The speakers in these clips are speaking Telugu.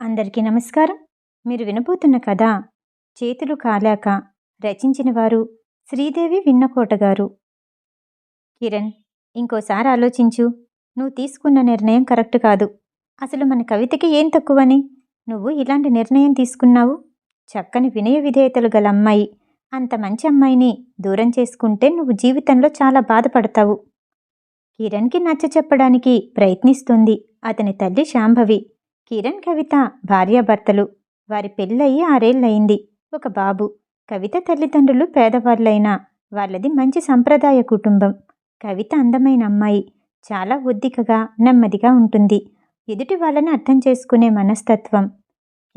అందరికీ నమస్కారం. మీరు వినబోతున్న కథ చేతులు కాలాక రచించిన వారు శ్రీదేవి విన్నకోట గారు. కిరణ్ ఇంకోసారి ఆలోచించు. నువ్వు తీసుకున్న నిర్ణయం కరెక్ట్ కాదు. అసలు మన కవితకి ఏం తక్కువని? నువ్వు ఇలాంటి నిర్ణయం తీసుకున్నావు? చక్కని వినయ విధేయతలు గల అమ్మాయి. అంత మంచి అమ్మాయిని దూరం చేసుకుంటే నువ్వు జీవితంలో చాలా బాధపడతావు. కిరణ్కి నచ్చ చెప్పడానికి ప్రయత్నిస్తుంది. అతని తల్లి శాంభవి. కిరణ్ కవిత భార్యాభర్తలు. వారి పెళ్ళయి ఆరేళ్ళయింది ఒక బాబు. కవిత తల్లిదండ్రులు పేదవాళ్ళైనా వాళ్ళది మంచి సంప్రదాయ కుటుంబం. కవిత అందమైన అమ్మాయి. చాలా ఒద్దికగా నెమ్మదిగా ఉంటుంది. ఎదుటి వాళ్ళని అర్థం చేసుకునే మనస్తత్వం.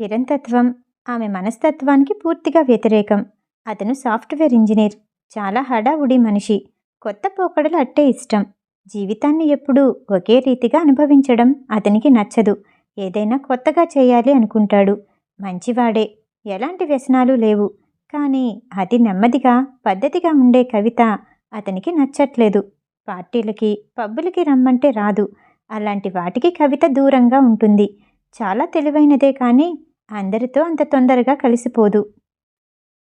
కిరణ్ తత్వం. ఆమె మనస్తత్వానికి పూర్తిగా వ్యతిరేకం. అతను సాఫ్ట్వేర్ ఇంజనీర్. చాలా హడావుడి మనిషి. కొత్త పోకడలు అట్టే ఇష్టం. జీవితాన్ని ఎప్పుడూ ఒకే రీతిగా అనుభవించడం అతనికి నచ్చదు. ఏదైనా కొత్తగా చేయాలి అనుకుంటాడు. మంచివాడే ఎలాంటి వ్యసనాలు లేవు. కానీ అతి నెమ్మదిగా పద్ధతిగా ఉండే కవిత అతనికి నచ్చట్లేదు. పార్టీలకి పబ్బులకి రమ్మంటే రాదు. అలాంటి వాటికి కవిత దూరంగా ఉంటుంది. చాలా తెలివైనదే కానీ అందరితో అంత తొందరగా కలిసిపోదు.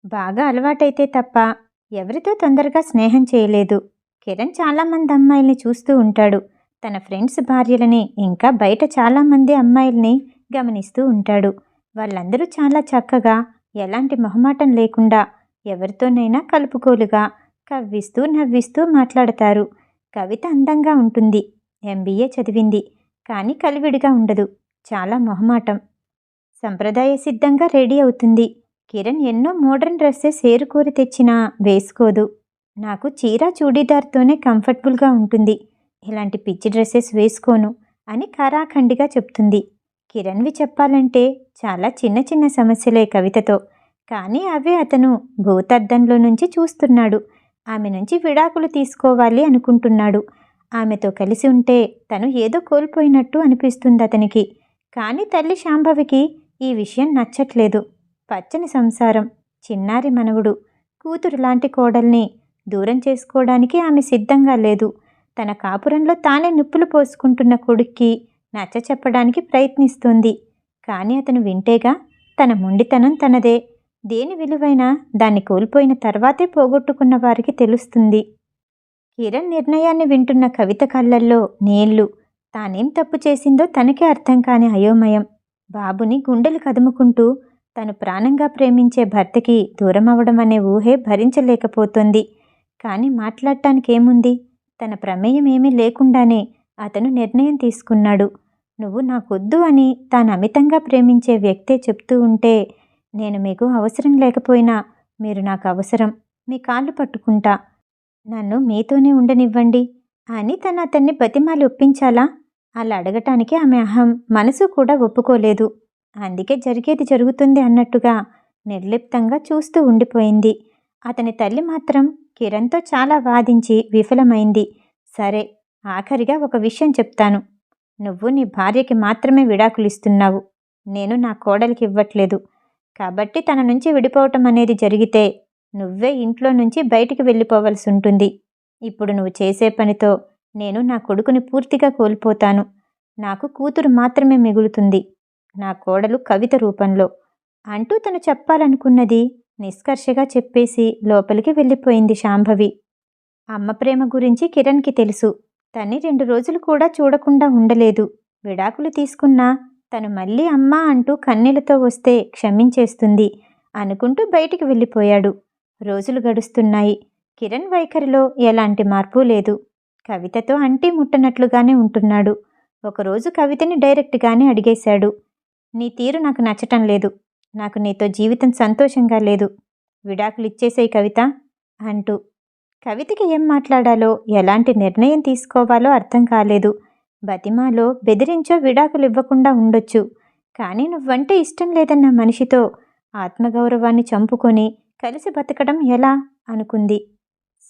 బాగా అలవాటైతే తప్ప ఎవరితో తొందరగా స్నేహం చేయలేదు. కిరణ్ చాలామంది అమ్మాయిల్ని చూస్తూ ఉంటాడు. తన ఫ్రెండ్స్ భార్యలని ఇంకా బయట చాలామంది అమ్మాయిల్ని గమనిస్తూ ఉంటాడు. వాళ్ళందరూ చాలా చక్కగా ఎలాంటి మొహమాటం లేకుండా ఎవరితోనైనా కలుపుకోలుగా కవ్విస్తూ నవ్విస్తూ మాట్లాడతారు. కవిత అందంగా ఉంటుంది. ఎంబీఏ చదివింది. కానీ కలివిడిగా ఉండదు. చాలా మొహమాటం. సంప్రదాయ సిద్ధంగా రెడీ అవుతుంది. కిరణ్ ఎన్నో మోడర్న్ డ్రెస్సెస్ ఏరుకోరి తెచ్చినా వేసుకోదు. నాకు చీర చూడీదార్తోనే కంఫర్టబుల్గా ఉంటుంది. ఇలాంటి పిచ్చి డ్రెస్సెస్ వేసుకోను అని కరాఖండిగా చెప్తుంది. కిరణ్వి చెప్పాలంటే చాలా చిన్న చిన్న సమస్యలే కవితతో. కానీ అవే అతను భూతద్దంలో నుంచి చూస్తున్నాడు. ఆమె నుంచి విడాకులు తీసుకోవాలి అనుకుంటున్నాడు. ఆమెతో కలిసి ఉంటే తను ఏదో కోల్పోయినట్టు అనిపిస్తుంది అతనికి. కానీ తల్లి శాంభవికి ఈ విషయం నచ్చట్లేదు. పచ్చని సంసారం చిన్నారి మనవుడు కూతురు లాంటి కోడల్ని దూరం చేసుకోవడానికి ఆమె సిద్ధంగా లేదు. తన కాపురంలో తానే నిప్పులు పోసుకుంటున్న కొడుక్కి నచ్చ చెప్పడానికి ప్రయత్నిస్తుంది. కానీ అతను వింటేగా తన మొండితనం తనదే. దేని విలువైనా దాన్ని కోల్పోయిన తర్వాతే పోగొట్టుకున్న వారికి తెలుస్తుంది. కిరణ్ నిర్ణయాన్ని వింటున్న కవిత కళ్ళల్లో నీళ్ళు తానేం తప్పు చేసిందో తనకే అర్థం కాని అయోమయం. బాబుని గుండెలు కదుముకుంటూ తను ప్రాణంగా ప్రేమించే భర్తకి దూరం అవ్వడం అనే ఊహే భరించలేకపోతుంది. కానీ మాట్లాడటానికి ఏముంది తన ప్రమేయం ఏమీ లేకుండానే అతను నిర్ణయం తీసుకున్నాడు. నువ్వు నాకొద్దు అని తాను అమితంగా ప్రేమించే వ్యక్తే చెప్తూ ఉంటే నేను మీకు అవసరం లేకపోయినా మీరు నాకు అవసరం. మీ కాళ్ళు పట్టుకుంటా. నన్ను మీతోనే ఉండనివ్వండి అని తను అతన్ని బతిమాలి ఒప్పించాలా? అలా అడగటానికి ఆమె అహం మనసు కూడా ఒప్పుకోలేదు. అందుకే జరిగేది జరుగుతుంది అన్నట్టుగా నిర్లిప్తంగా చూస్తూ ఉండిపోయింది. అతని తల్లి మాత్రం కిరణ్తో చాలా వాదించి విఫలమైంది. సరే ఆఖరిగా ఒక విషయం చెప్తాను. నువ్వు నీ భార్యకి మాత్రమే విడాకులు ఇస్తున్నావు నేను నా కోడలికి ఇవ్వట్లేదు. కాబట్టి తన నుంచి విడిపోవటం అనేది జరిగితే నువ్వే ఇంట్లో నుంచి బయటికి వెళ్ళిపోవలసి ఉంటుంది. ఇప్పుడు నువ్వు చేసే పనితో నేను నా కొడుకుని పూర్తిగా కోల్పోతాను. నాకు కూతురు మాత్రమే మిగులుతుంది. నా కోడలు కవిత రూపంలో. అంటూ తను చెప్పాలనుకున్నది నిష్కర్షగా చెప్పేసి లోపలికి వెళ్ళిపోయింది శాంభవి. అమ్మ ప్రేమ గురించి కిరణ్కి తెలుసు. తన్ని రెండు రోజులు కూడా చూడకుండా ఉండలేదు. విడాకులు తీసుకున్నా తను మళ్ళీ అమ్మ అంటూ కన్నీళ్ళతో వస్తే క్షమించేస్తుంది అనుకుంటూ బయటికి వెళ్ళిపోయాడు. రోజులు గడుస్తున్నాయి. కిరణ్ వైఖరిలో ఎలాంటి మార్పు లేదు. కవితతో అంటి ముట్టనట్లుగానే ఉంటున్నాడు. ఒకరోజు కవితని డైరెక్ట్గానే అడిగేశాడు. నీ తీరు నాకు నచ్చటం లేదు. నాకు నీతో జీవితం సంతోషంగా లేదు. విడాకులు ఇచ్చేసేయి కవిత అంటూ. కవితకి ఏం మాట్లాడాలో ఎలాంటి నిర్ణయం తీసుకోవాలో అర్థం కాలేదు. బతిమాలో బెదిరించో విడాకులు ఇవ్వకుండా ఉండొచ్చు. కానీ నువ్వంటే ఇష్టం లేదన్న మనిషితో ఆత్మగౌరవాన్ని చంపుకొని కలిసి బతకడం ఎలా? అనుకుంది.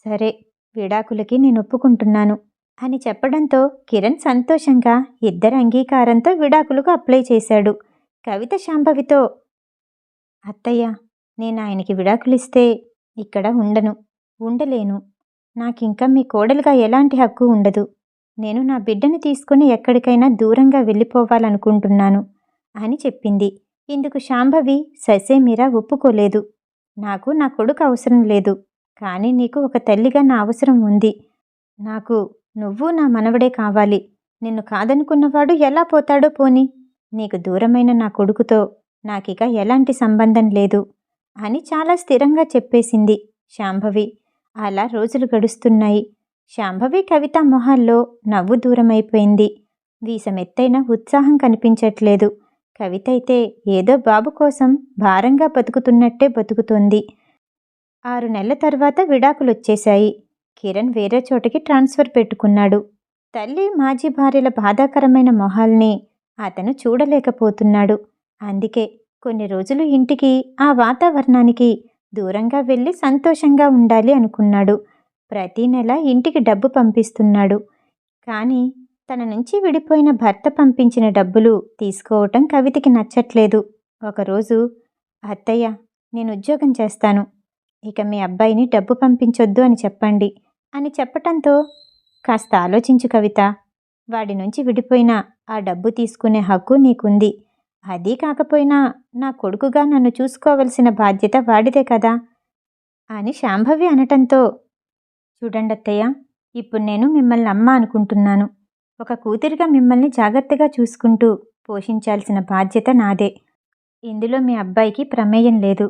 సరే విడాకులకి నేను ఒప్పుకుంటున్నాను అని చెప్పడంతో కిరణ్ సంతోషంగా ఇద్దరు అంగీకారంతో విడాకులకు అప్లై చేశాడు. కవిత శాంభవితో అత్తయ్య నేను ఆయనకి విడాకులిస్తే ఇక్కడ ఉండను ఉండలేను. నాకింకా మీ కోడలుగా ఎలాంటి హక్కు ఉండదు. నేను నా బిడ్డను తీసుకుని ఎక్కడికైనా దూరంగా వెళ్ళిపోవాలనుకుంటున్నాను అని చెప్పింది. ఇందుకు శాంభవి ససేమీరా ఒప్పుకోలేదు. నాకు నా కొడుకు అవసరం లేదు. కానీ నీకు ఒక తల్లిగా నా అవసరం ఉంది. నాకు నువ్వు నా మనవడే కావాలి. నిన్ను కాదనుకున్నవాడు ఎలా పోతాడో పోని. నీకు దూరమైన నా కొడుకుతో నాకిక ఎలాంటి సంబంధం లేదు అని చాలా స్థిరంగా చెప్పేసింది శాంభవి. అలా రోజులు గడుస్తున్నాయి. శాంభవి కవిత మొహాల్లో నవ్వు దూరమైపోయింది. వీసమెత్తైన ఉత్సాహం కనిపించట్లేదు. కవిత అయితే ఏదో బాబు కోసం భారంగా బతుకుతున్నట్టే బతుకుతోంది. ఆరు నెలల తర్వాత విడాకులొచ్చేశాయి. కిరణ్ వేరే చోటకి ట్రాన్స్ఫర్ పెట్టుకున్నాడు. తల్లి మాజీ భార్యల బాధాకరమైన మొహాల్ని అతను చూడలేకపోతున్నాడు. అందుకే కొన్ని రోజులు ఇంటికి ఆ వాతావరణానికి దూరంగా వెళ్ళి సంతోషంగా ఉండాలి అనుకున్నాడు. ప్రతీ నెల ఇంటికి డబ్బు పంపిస్తున్నాడు. కానీ తన నుంచి విడిపోయిన భర్త పంపించిన డబ్బులు తీసుకోవటం కవితకి నచ్చట్లేదు. ఒకరోజు అత్తయ్య నేను ఉద్యోగం చేస్తాను. ఇక మీ అబ్బాయిని డబ్బు పంపించొద్దు అని చెప్పండి అని చెప్పటంతో కాస్త ఆలోచించు కవిత. వాడి నుంచి విడిపోయిన ఆ డబ్బు తీసుకునే హక్కు నీకుంది. అదీ కాకపోయినా నా కొడుకుగా నన్ను చూసుకోవలసిన బాధ్యత వాడిదే కదా అని శాంభవి అనటంతో చూడండి అత్తయ్య ఇప్పుడు నేను మిమ్మల్ని అమ్మ అనుకుంటున్నాను. ఒక కూతురిగా మిమ్మల్ని జాగ్రత్తగా చూసుకుంటూ పోషించాల్సిన బాధ్యత నాదే. ఇందులో మీ అబ్బాయికి ప్రమేయం లేదు.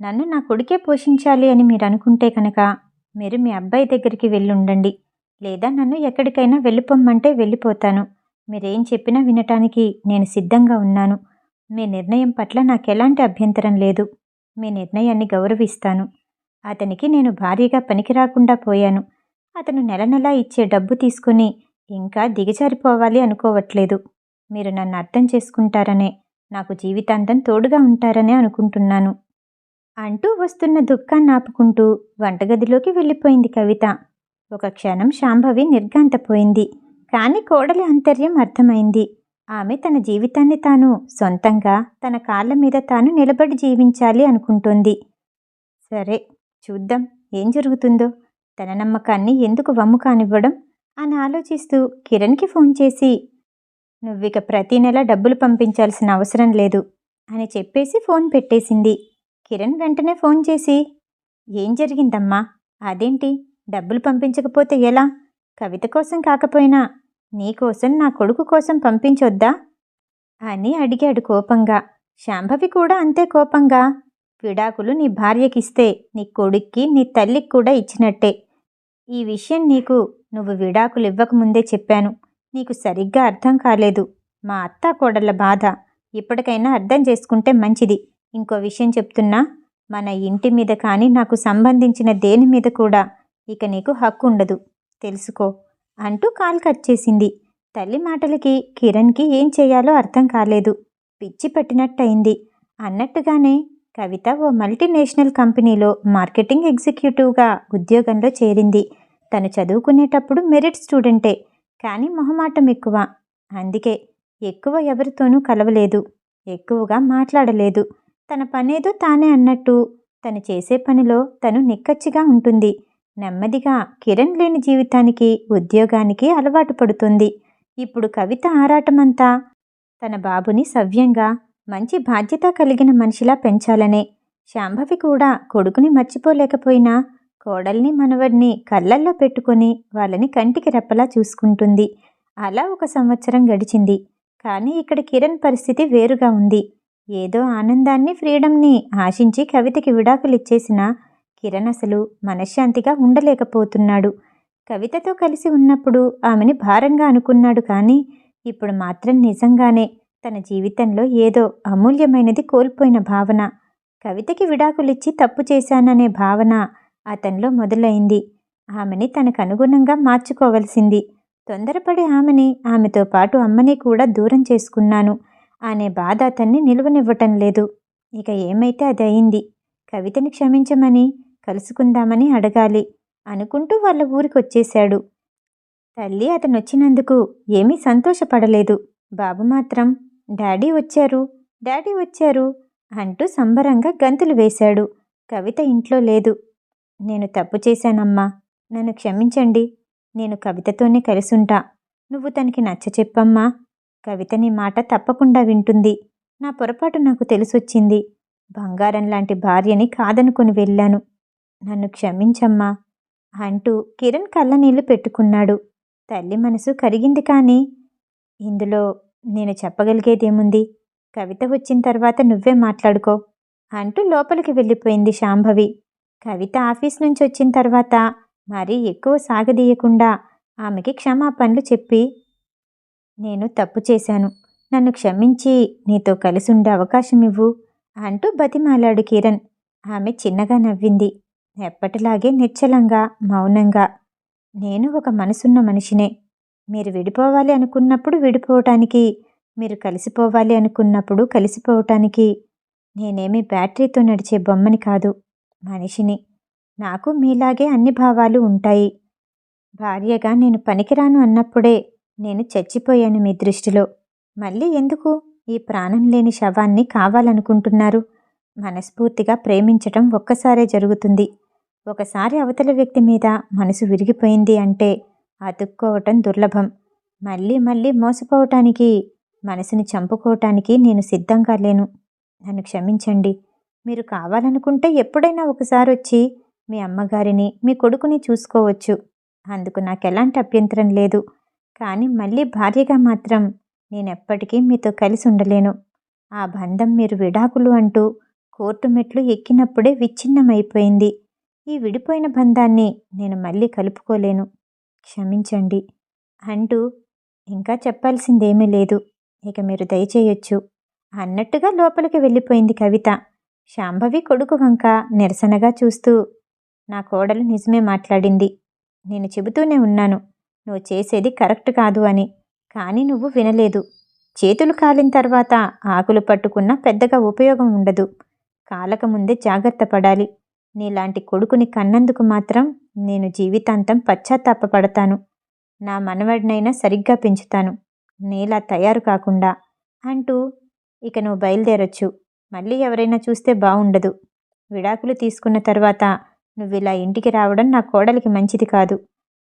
నన్ను నా కొడుకే పోషించాలి అని మీరు అనుకుంటే కనుక మీరు మీ అబ్బాయి దగ్గరికి వెళ్ళుండండి. లేదా నన్ను ఎక్కడికైనా వెళ్ళిపోమ్మంటే వెళ్ళిపోతాను. మీరేం చెప్పినా వినటానికి నేను సిద్ధంగా ఉన్నాను. మీ నిర్ణయం పట్ల నాకెలాంటి అభ్యంతరం లేదు. మీ నిర్ణయాన్ని గౌరవిస్తాను. అతనికి నేను భారీగా పనికి రాకుండా పోయాను. అతను నెల నెలా ఇచ్చే డబ్బు తీసుకుని ఇంకా దిగజారిపోవాలి అనుకోవట్లేదు. మీరు నన్ను అర్థం చేసుకుంటారనే నాకు జీవితాంతం తోడుగా ఉంటారనే అనుకుంటున్నాను. అంటూ వస్తున్న దుఃఖాన్ని ఆపుకుంటూ వంటగదిలోకి వెళ్ళిపోయింది కవిత. ఒక క్షణం శాంభవి నిర్గాంతపోయింది కానీ కోడలి అంతర్యం అర్థమైంది. ఆమె తన జీవితాన్ని తాను సొంతంగా తన కాళ్ళ మీద తాను నిలబడి జీవించాలి అనుకుంటోంది. సరే చూద్దాం ఏం జరుగుతుందో? తన నమ్మకాన్ని ఎందుకు వమ్ము కానివ్వడం? అని ఆలోచిస్తూ కిరణ్కి ఫోన్ చేసి నువ్విక ప్రతి నెల డబ్బులు పంపించాల్సిన అవసరం లేదు అని చెప్పేసి ఫోన్ పెట్టేసింది. కిరణ్ వెంటనే ఫోన్ చేసి ఏం జరిగిందమ్మా? అదేంటి? డబ్బులు పంపించకపోతే ఎలా? కవిత కోసం కాకపోయినా నీకోసం నా కొడుకు కోసం పంపించొద్దా? అని అడిగాడు కోపంగా. శాంభవి కూడా అంతే కోపంగా. విడాకులు నీ భార్యకిస్తే నీ కొడుక్కి నీ తల్లికి కూడా ఇచ్చినట్టే. ఈ విషయం నీకు నువ్వు విడాకులు ఇవ్వకముందే చెప్పాను. నీకు సరిగ్గా అర్థం కాలేదు. మా అత్త కోడళ్ళ బాధ. ఇప్పటికైనా అర్థం చేసుకుంటే మంచిది. ఇంకో విషయం చెప్తున్నా. మన ఇంటి మీద కానీ నాకు సంబంధించిన దేని మీద కూడా ఇక నీకు హక్కు ఉండదు. తెలుసుకో. అంటూ కాల్ కట్ చేసింది. తల్లి మాటలకి కిరణ్కి ఏం చేయాలో అర్థం కాలేదు. పిచ్చి పట్టినట్టయింది. అన్నట్టుగానే కవిత ఓ మల్టీనేషనల్ కంపెనీలో మార్కెటింగ్ ఎగ్జిక్యూటివ్గా ఉద్యోగంలో చేరింది. తను చదువుకునేటప్పుడు మెరిట్ స్టూడెంటే కానీ మొహమాటం ఎక్కువ. అందుకే ఎక్కువ ఎవరితోనూ కలవలేదు. ఎక్కువగా మాట్లాడలేదు. తన పనేదో తానే అన్నట్టు తను చేసే పనిలో తను నిక్కచ్చిగా ఉంటుంది. నెమ్మదిగా కిరణ్ లేని జీవితానికి ఉద్యోగానికి అలవాటు పడుతుంది. ఇప్పుడు కవిత ఆరాటమంతా తన బాబుని సవ్యంగా మంచి బాధ్యత కలిగిన మనిషిలా పెంచాలనే. శాంభవి కూడా కొడుకుని మర్చిపోలేకపోయినా కోడల్ని మనవడిని కళ్ళల్లో పెట్టుకొని వాళ్ళని కంటికి రెప్పలా చూసుకుంటుంది. అలా ఒక సంవత్సరం గడిచింది. కానీ ఇక్కడ కిరణ్ పరిస్థితి వేరుగా ఉంది. ఏదో ఆనందాన్ని ఫ్రీడమ్ని ఆశించి కవితకి విడాకులు ఇచ్చేసిన కిరణ్ అసలు మనశ్శాంతిగా ఉండలేకపోతున్నాడు. కవితతో కలిసి ఉన్నప్పుడు ఆమెని భారంగా అనుకున్నాడు కానీ ఇప్పుడు మాత్రం నిజంగానే తన జీవితంలో ఏదో అమూల్యమైనది కోల్పోయిన భావన. కవితకి విడాకులిచ్చి తప్పు చేశాననే భావన అతనిలో మొదలైంది. ఆమెని తనకు అనుగుణంగా మార్చుకోవలసింది. తొందరపడి ఆమెని ఆమెతో పాటు అమ్మని కూడా దూరం చేసుకున్నాను అనే బాధ అతన్ని నిలువనివ్వటం లేదు. ఇక ఏమైతే అది అయింది కవితని క్షమించమని కలుసుకుందామని అడగాలి అనుకుంటూ వాళ్ళ ఊరికి వచ్చేశాడు తల్లి అతను వచ్చినందుకు ఏమీ సంతోషపడలేదు. బాబు మాత్రం డాడీ వచ్చారు డాడీ వచ్చారు అంటూ సంబరంగా గంతులు వేశాడు. కవిత ఇంట్లో లేదు. నేను తప్పు చేశానమ్మా నన్ను క్షమించండి నేను కవితతోనే కలుసుంటా. నువ్వు తనకి నచ్చ చెప్పమ్మా. కవిత నీ మాట తప్పకుండా వింటుంది. నా పొరపాటు నాకు తెలిసొచ్చింది. బంగారం లాంటి భార్యని కాదనుకుని వెళ్ళాను. నన్ను క్షమించమ్మా అంటూ కిరణ్ కళ్ళ నీళ్ళు పెట్టుకున్నాడు. తల్లి మనసు కరిగింది కానీ ఇందులో నేను చెప్పగలిగేదేముంది? కవిత వచ్చిన తర్వాత నువ్వే మాట్లాడుకో అంటూ లోపలికి వెళ్ళిపోయింది శాంభవి. కవిత ఆఫీస్ నుంచి వచ్చిన తర్వాత మరీ ఎక్కువ సాగదీయకుండా ఆమెకి క్షమాపణలు చెప్పి నేను తప్పు చేశాను. నన్ను క్షమించి నీతో కలిసి ఉండే అవకాశం ఇవ్వు అంటూ బతిమాలాడు కిరణ్. ఆమె చిన్నగా నవ్వింది. ఎప్పటిలాగే నిశ్చలంగా మౌనంగా. నేను ఒక మనసున్న మనిషినే. మీరు విడిపోవాలి అనుకున్నప్పుడు విడిపోవటానికి మీరు కలిసిపోవాలి అనుకున్నప్పుడు కలిసిపోవటానికి. నేనేమి బ్యాటరీతో నడిచే బొమ్మని కాదు మనిషిని. నాకు మీలాగే అన్ని భావాలు ఉంటాయి. భార్యగా నేను పనికిరాను అన్నప్పుడే నేను చచ్చిపోయాను మీ దృష్టిలో. మళ్ళీ ఎందుకు? ఈ ప్రాణం లేని శవాన్ని కావాలనుకుంటున్నారు. మనస్ఫూర్తిగా ప్రేమించటం ఒక్కసారే జరుగుతుంది. ఒకసారి అవతల వ్యక్తి మీద మనసు విరిగిపోయింది అంటే అతుక్కోవటం దుర్లభం. మళ్ళీ మళ్ళీ మోసపోవటానికి మనసుని చంపుకోవటానికి నేను సిద్ధంగా లేను. నన్ను క్షమించండి. మీరు కావాలనుకుంటే ఎప్పుడైనా ఒకసారి వచ్చి మీ అమ్మగారిని మీ కొడుకుని చూసుకోవచ్చు. అందుకు నాకు ఎలాంటి అభ్యంతరం లేదు. కానీ మళ్ళీ భార్యగా మాత్రం నేనెప్పటికీ మీతో కలిసి ఉండలేను. ఆ బంధం మీరు విడాకులు అంటూ కోర్టు మెట్లు ఎక్కినప్పుడే విచ్ఛిన్నమైపోయింది. ఈ విడిపోయిన బంధాన్ని నేను మళ్ళీ కలుపుకోలేను. క్షమించండి. అంటూ ఇంకా చెప్పాల్సిందేమీ లేదు. ఇక మీరు దయచేయొచ్చు. అన్నట్టుగా లోపలికి వెళ్ళిపోయింది కవిత. శాంభవి కొడుకు వంక నిరసనగా చూస్తూ నా కోడలు నిజమే మాట్లాడింది. నేను చెబుతూనే ఉన్నాను. నువ్వు చేసేది కరెక్ట్ కాదు అని. కానీ నువ్వు వినలేదు. చేతులు కాలిన తర్వాత ఆకులు పట్టుకున్నా పెద్దగా ఉపయోగం ఉండదు. కాలక ముందే జాగ్రత్త పడాలి. నీలాంటి కొడుకుని కన్నందుకు మాత్రం నేను జీవితాంతం పశ్చాత్తాపపడతాను. నా మనవడినైనా సరిగ్గా పెంచుతాను. నీలా తయారు కాకుండా అంటూ ఇక నువ్వు బయలుదేరొచ్చు. మళ్ళీ ఎవరైనా చూస్తే బాగుండదు విడాకులు తీసుకున్న తర్వాత నువ్వు ఇలా ఇంటికి రావడం నా కోడలికి మంచిది కాదు.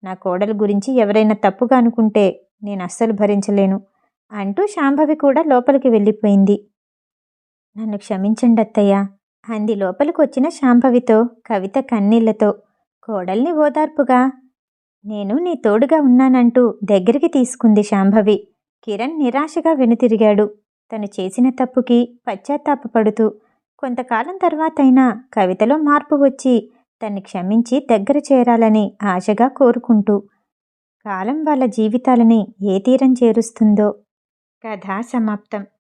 నా కోడలి గురించి ఎవరైనా తప్పుగా అనుకుంటే నేను అస్సలు భరించలేను అంటూ శాంభవి కూడా లోపలికి వెళ్ళిపోయింది. నన్ను క్షమించండి అత్తయ్య అంది లోపలికొచ్చిన శాంభవితో కవిత కన్నీళ్ళతో. కోడల్ని ఓదార్పుగా నేను నీ తోడుగా ఉన్నానంటూ దగ్గరికి తీసుకుంది శాంభవి. కిరణ్ నిరాశగా వెనుతిరిగాడు. తను చేసిన తప్పుకి పశ్చాత్తాపడుతూ కొంతకాలం తర్వాతైనా కవితలో మార్పు వచ్చి తన్ని క్షమించి దగ్గర చేరాలని ఆశగా కోరుకుంటూ కాలం వాళ్ళ జీవితాలని ఏ తీరం చేరుస్తుందో. కథ సమాప్తం.